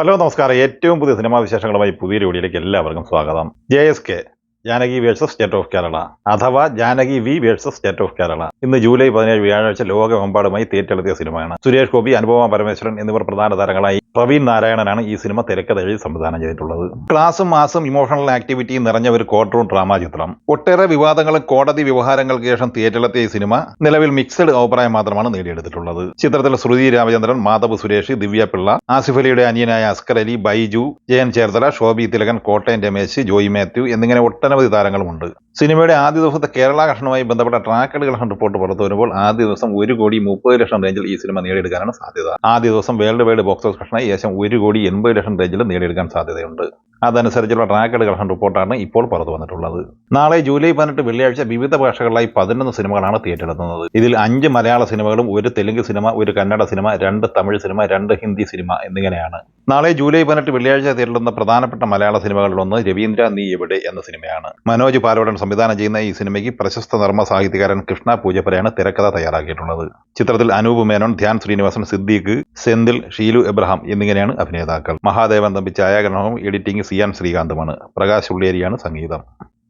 Hello നമസ്കാരം. ഏറ്റവും പുതിയ സിനിമാ വിശേഷങ്ങളുമായി പുതിയ വീഡിയോയിലേക്ക് എല്ലാവർക്കും സ്വാഗതം. J S K Janaki versus state of Kerala അഥവാ Janaki V versus state of Kerala ഇന്ന് ജൂലൈ പതിനേഴ് വ്യാഴാഴ്ച ലോകമെമ്പാടുമായി തിയേറ്ററിലെത്തിയ സിനിമയാണ്. സുരേഷ് ഗോപി അനുപമ പരമേശ്വരൻ എന്നിവർ പ്രധാന താരങ്ങളായി പ്രവീൺ നാരായണനാണ് ഈ സിനിമ തിരക്കഥയിൽ സംവിധാനം ചെയ്തിട്ടുള്ളത്. ക്ലാസും മാസും ഇമോഷണൽ ആക്ടിവിറ്റിയും നിറഞ്ഞ ഒരു കോർട്ട് റൂം ഡ്രാമ ചിത്രം. ഒട്ടേറെ വിവാദങ്ങളും കോടതി വ്യവഹാരങ്ങൾക്ക് ശേഷം തിയേറ്ററിലെത്തിയ ഈ സിനിമ നിലവിൽ മിക്സഡ് അഭിപ്രായം മാത്രമാണ് നേടിയെടുത്തിട്ടുള്ളത്. ചിത്രത്തിൽ ശ്രുതി രാമചന്ദ്രൻ മാധവ് സുരേഷ് ദിവ്യ പിള്ള ആസിഫ് അലിയുടെ അനിയനായ അസ്കർ അലി ബൈജു ജയൻ ചേർത്തല ഷോബി തിലകൻ കോട്ടയം രമേശ് ജോയി മാത്യു എന്നിങ്ങനെ ഒട്ടനവധി താരങ്ങളുമുണ്ട്. സിനിമയുടെ ആദ്യ ദിവസത്തെ കേരള കർഷണവുമായി ബന്ധപ്പെട്ട ട്രാക്കഡ് കളക്ഷൻ റിപ്പോർട്ട് പുറത്തു വരുമ്പോൾ ആദ്യ ദിവസം ഒരു കോടി മുപ്പത് ലക്ഷം റേഞ്ചിൽ ഈ സിനിമ നേടിയെടുക്കാനാണ് സാധ്യത. ആദ്യ ദിവസം വേൾഡ് വൈഡ് ബോക്സ് ഓഫീസ് കളക്ഷനായി ഏകദേശം ഒരു കോടി എൺപത് ലക്ഷം റേഞ്ചിൽ നേടിയെടുക്കാൻ സാധ്യതയുണ്ട്. അതനുസരിച്ചുള്ള ട്രാക്കഡ് കളക്ഷൻ റിപ്പോർട്ടാണ് ഇപ്പോൾ പുറത്തു വന്നിട്ടുള്ളത്. നാളെ ജൂലൈ പതിനെട്ട് വെള്ളിയാഴ്ച വിവിധ ഭാഷകളിലായി പതിനൊന്ന് സിനിമകളാണ് തിയേറ്ററിലെത്തുന്നത് ഇതിൽ അഞ്ച് മലയാള സിനിമകളും ഒരു തെലുങ്ക് സിനിമ ഒരു കന്നഡ സിനിമ രണ്ട് തമിഴ് സിനിമ രണ്ട് ഹിന്ദി സിനിമ എന്നിങ്ങനെയാണ്. നാളെ ജൂലൈ പതിനെട്ട് വെള്ളിയാഴ്ച തിയേറ്ററിലെത്തുന്ന പ്രധാനപ്പെട്ട മലയാള സിനിമകളിലൊന്ന് രവീന്ദ്ര നീ എവിടെ എന്ന സിനിമയാണ്. മനോജ് പാലോടൻ സംവിധാനം ചെയ്യുന്ന ഈ സിനിമയ്ക്ക് പ്രശസ്ത നർമ്മ സാഹിത്യകാരൻ കൃഷ്ണ പൂജപ്പരയാണ് തിരക്കഥ തയ്യാറാക്കിയിട്ടുള്ളത്. ചിത്രത്തിൽ അനൂപ് മേനോൻ ധ്യാൻ ശ്രീനിവാസൻ സിദ്ദീഖ് സെന്തിൽ ഷീലു എബ്രഹാം എന്നിങ്ങനെയാണ് അഭിനേതാക്കൾ. മഹാദേവൻ തമ്പി ഛായാഗ്രഹവും എഡിറ്റിംഗ് സിയാൻ ശ്രീകാന്തുമാണ്. പ്രകാശ് ഉള്ളിയേരിയാണ് സംഗീതം.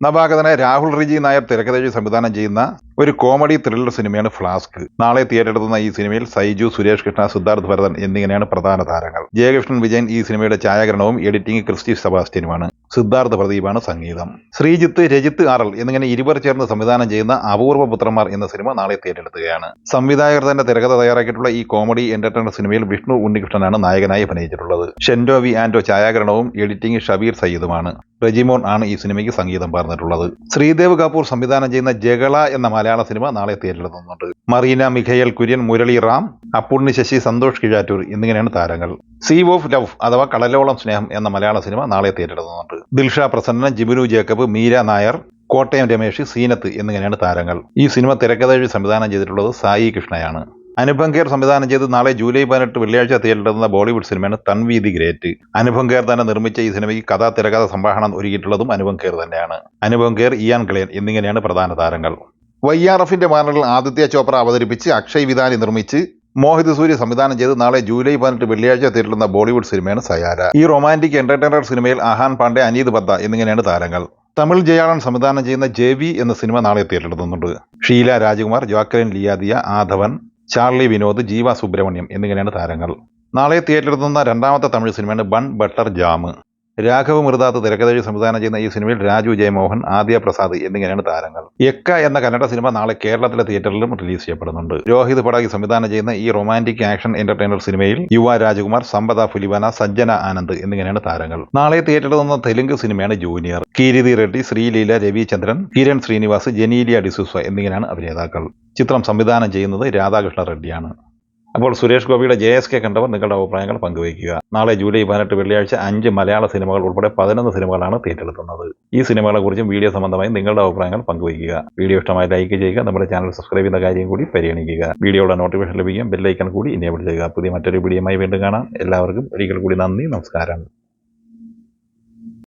നവാഗതനായ രാഹുൽ റിജി നായർ തിരക്കഥയിൽ സംവിധാനം ചെയ്യുന്ന ഒരു കോമഡി ത്രില്ലർ സിനിമയാണ് ഫ്ലാസ്ക്. നാളെ തിയേറ്ററെത്തുന്ന ഈ സിനിമയിൽ സൈജു സുരേഷ് കൃഷ്ണ സിദ്ധാർത്ഥ് ഭരതൻ എന്നിങ്ങനെയാണ് പ്രധാന താരങ്ങൾ. ജയകൃഷ്ണൻ വിജയൻ ഈ സിനിമയുടെ ഛായാഗ്രഹണവും എഡിറ്റിംഗ് ക്രിസ്റ്റി സെബാസ്റ്റ്യനുമാണ്. സിദ്ധാർത്ഥ പ്രദീപാണ് സംഗീതം. ശ്രീജിത്ത് രജിത്ത് ആറൽ എന്നിങ്ങനെ ഇരുവർ ചേർന്ന് സംവിധാനം ചെയ്യുന്ന അപൂർവ പുത്രന്മാർ എന്ന സിനിമ നാളെ തിയേറ്ററെത്തുകയാണ് സംവിധായകർ തന്നെ തിരക്കഥ തയ്യാറാക്കിയിട്ടുള്ള ഈ കോമഡി എന്റർടൈനർ സിനിമയിൽ വിഷ്ണു ഉണ്ണികൃഷ്ണനാണ് നായകനായി അഭിനയിച്ചിട്ടുള്ളത്. ഷെൻഡോ വി ആൻഡോ ഛായാഗ്രഹണവും എഡിറ്റിംഗ് ഷബീർ സയ്യിദുമാണ്. റെജിമോൻ ആണ് ഈ സിനിമയ്ക്ക് സംഗീതം പറഞ്ഞിട്ടുള്ളത്. ശ്രീദേവ് കപൂർ സംവിധാനം ചെയ്യുന്ന ജഗള എന്ന മലയാള സിനിമ നാളെ തിയേറ്ററിലെത്തുന്നുണ്ട് മറീന മിഖയൽ കുര്യൻ മുരളി റാം അപ്പുണ്ണി ശശി സന്തോഷ് കിഴാറ്റൂർ എന്നിങ്ങനെയാണ് താരങ്ങൾ. സീ ഓഫ് ലവ് അഥവാ കടലോളം സ്നേഹം എന്ന മലയാള സിനിമ നാളെ തിയേറ്ററിലെത്തുന്നുണ്ട് ദിൽഷ പ്രസന്നൻ ജിബിനു ജേക്കബ് മീര നായർ കോട്ടയം രമേശ് സീനത്ത് എന്നിങ്ങനെയാണ് താരങ്ങൾ. ഈ സിനിമ തിരക്കഥ സംവിധാനം ചെയ്തിട്ടുള്ളത് സായി കൃഷ്ണയാണ്. അനുപം ഖേർ സംവിധാനം ചെയ്ത് നാളെ ജൂലൈ പതിനെട്ട് വെള്ളിയാഴ്ച തിയേറ്ററിലെത്തുന്ന ബോളിവുഡ് സിനിമയാണ് തൻവി ദി ഗ്രേറ്റ്. അനുപം ഖേർ തന്നെ നിർമ്മിച്ച ഈ സിനിമയ്ക്ക് കഥാ തിരകഥ സംഭാഷണം ഒരുക്കിയിട്ടുള്ളതും അനുപം ഖേർ തന്നെയാണ്. അനുപം ഖേർ ഇയാൻ ക്ലേൻ എന്നിങ്ങനെയാണ് പ്രധാന താരങ്ങൾ. വൈ ആർ എഫിന്റെ ബാനറിൽ ആദിത്യ ചോപ്ര അവതരിപ്പിച്ച് അക്ഷയ് വിധാനി നിർമ്മിച്ച് മോഹിത് സൂര്യ സംവിധാനം ചെയ്ത് നാളെ ജൂലൈ പതിനെട്ട് വെള്ളിയാഴ്ച തിയേറ്ററിലെത്തുന്ന ബോളിവുഡ് സിനിമയാണ് സയാര. ഈ റൊമാന്റിക് എന്റർടൈനർ സിനിമയിൽ അഹാൻ പാണ്ഡെ അനീത് ബദ്ദ എന്നിങ്ങനെയാണ് താരങ്ങൾ. തമിഴ് ജയാളൻ സംവിധാനം ചെയ്യുന്ന ജെവി എന്ന സിനിമ നാളെ തിയേറ്ററിലെത്തുന്നുണ്ട് ഷീല രാജകുമാർ ജോക്കലിൻ ലിയാദിയ ആധവൻ ചാർലി വിനോദ് ജീവ സുബ്രഹ്മണ്യം എന്നിങ്ങനെയാണ് താരങ്ങൾ. നാളെ തിയേറ്ററിൽ എത്തുന്ന രണ്ടാമത്തെ തമിഴ് സിനിമയാണ് ബൺ ബട്ടർ ജാം. രാഘവ് മൃദാത്ത് തിരക്കഥഴി സംവിധാനം ചെയ്യുന്ന ഈ സിനിമയിൽ രാജു ജയമോഹൻ ആദ്യ പ്രസാദ് എന്നിങ്ങനെയാണ് താരങ്ങൾ. എക്ക എന്ന കന്നഡ സിനിമ നാളെ കേരളത്തിലെ തിയേറ്ററിലും റിലീസ് ചെയ്യപ്പെടുന്നുണ്ട്. രോഹിത് പടാകി സംവിധാനം ചെയ്യുന്ന ഈ റൊമാന്റിക് ആക്ഷൻ എന്റർടൈനർ സിനിമയിൽ യുവ രാജകുമാർ സമ്പത ഫുലിവാന സജ്ജന ആനന്ദ് എന്നിങ്ങനെയാണ് താരങ്ങൾ. നാളെ തിയേറ്ററിൽ നിന്ന തെലുങ്ക് സിനിമയാണ് ജൂനിയർ. കീരിതി റെഡ്ഡി ശ്രീലീല രവിചന്ദ്രൻ കിരൺ ശ്രീനിവാസ് ജനീലിയ ഡിസൂസ എന്നിങ്ങനെയാണ് അഭിനേതാക്കൾ. ചിത്രം സംവിധാനം ചെയ്യുന്നത് രാധാകൃഷ്ണ റെഡ്ഡിയാണ്. അപ്പോൾ സുരേഷ് ഗോപിയുടെ ജെ എസ് കെ കണ്ടവർ നിങ്ങളുടെ അഭിപ്രായങ്ങൾ പങ്കുവയ്ക്കുക. നാളെ ജൂലൈ പതിനെട്ട് വെള്ളിയാഴ്ച അഞ്ച് മലയാള സിനിമകൾ ഉൾപ്പെടെ പതിനൊന്ന് സിനിമകളാണ് തിയേറ്ററിലെത്തുന്നത് ഈ സിനിമകളെ സിനിമകളെക്കുറിച്ചും വീഡിയോ സംബന്ധമായി നിങ്ങളുടെ അഭിപ്രായങ്ങൾ പങ്കുവയ്ക്കുക. വീഡിയോ ഇഷ്ടമായി ലൈക്ക് ചെയ്യുക. നമ്മുടെ ചാനൽ സബ്സ്ക്രൈബ് ചെയ്യുന്ന കാര്യം കൂടി പരിഗണിക്കുക. വീഡിയോയുടെ നോട്ടിഫിക്കേഷൻ ലഭിക്കാൻ ബെല്ലൈക്കൺ കൂടി ഇനേബിൾ ചെയ്യുക. പുതിയ മറ്റൊരു വീഡിയോയുമായി വീണ്ടും കാണാം. എല്ലാവർക്കും ഒരിക്കൽ കൂടി നന്ദി നമസ്കാരം.